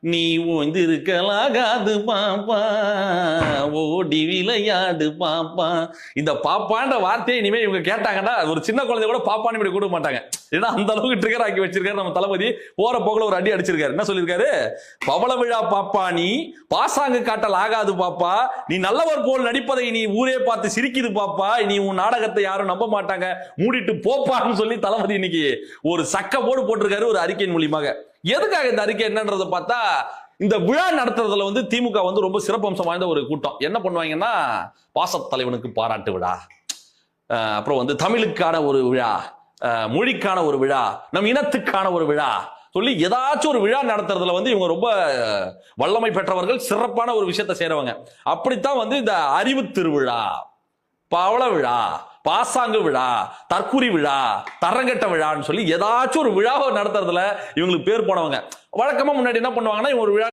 நீ ஓய்ந்து இருக்கலாகாது பாப்பா ஓடி விளையாடு பாப்பா. இந்த பாப்பான்ற வார்த்தையை இனிமே இவங்க கேட்டாங்கன்னா ஒரு சின்ன குழந்தை கூட பாப்பான்னு இப்படி கொடுக்க மாட்டாங்க. ஏன்னா அந்த அளவுக்கு ட்ரிகர் ஆக்கி வச்சிருக்காரு நம்ம தளபதி. போற போகல ஒரு அடி அடிச்சிருக்காரு. என்ன சொல்லியிருக்காரு? பவள விழா பாப்பா நீ பாசாங்கு காட்டல் ஆகாது பாப்பா. நீ நல்லவர் போல் நடிப்பதை நீ ஊரே பார்த்து சிரிக்குது பாப்பா. நீ உன் நாடகத்தை யாரும் நம்ப மாட்டாங்க. மூடிட்டு போப்பான்னு சொல்லி தளபதி இன்னைக்கு ஒரு சக்க போடு போட்டிருக்காரு ஒரு அறிக்கையின் மூலியமாக. எதுக்காக இந்த அறிக்கை என்னன்றதை பார்த்தா இந்த விழா நடத்துறதுல வந்து திமுக வந்து ரொம்ப சிறப்பம்சம் வாய்ந்த ஒரு கூட்டம். என்ன பண்ணுவாங்கன்னா பாசத் தலைவனுக்கு பாராட்டு விழா. அப்புறம் வந்து தமிழுக்கான ஒரு விழா மொழிக்கான ஒரு விழா நம் இனத்துக்கான ஒரு விழா சொல்லி ஏதாச்சும் ஒரு விழா நடத்துறதுல வந்து இவங்க ரொம்ப வல்லமை பெற்றவர்கள் சிறப்பான ஒரு விஷயத்த செய்றவங்க. அப்படித்தான் வந்து இந்த அறிவு திருவிழா பவள விழா பாசாங்கு விழா தற்கூரி விழா தரங்கட்ட விழான்னு சொல்லி ஏதாச்சும் ஒரு விழாவை நடத்துறதுல இவங்களுக்கு பேர் போனவங்க. வழக்கமா முன்னாடி என்ன பண்ணுவாங்கன்னா இவங்க ஒரு விழா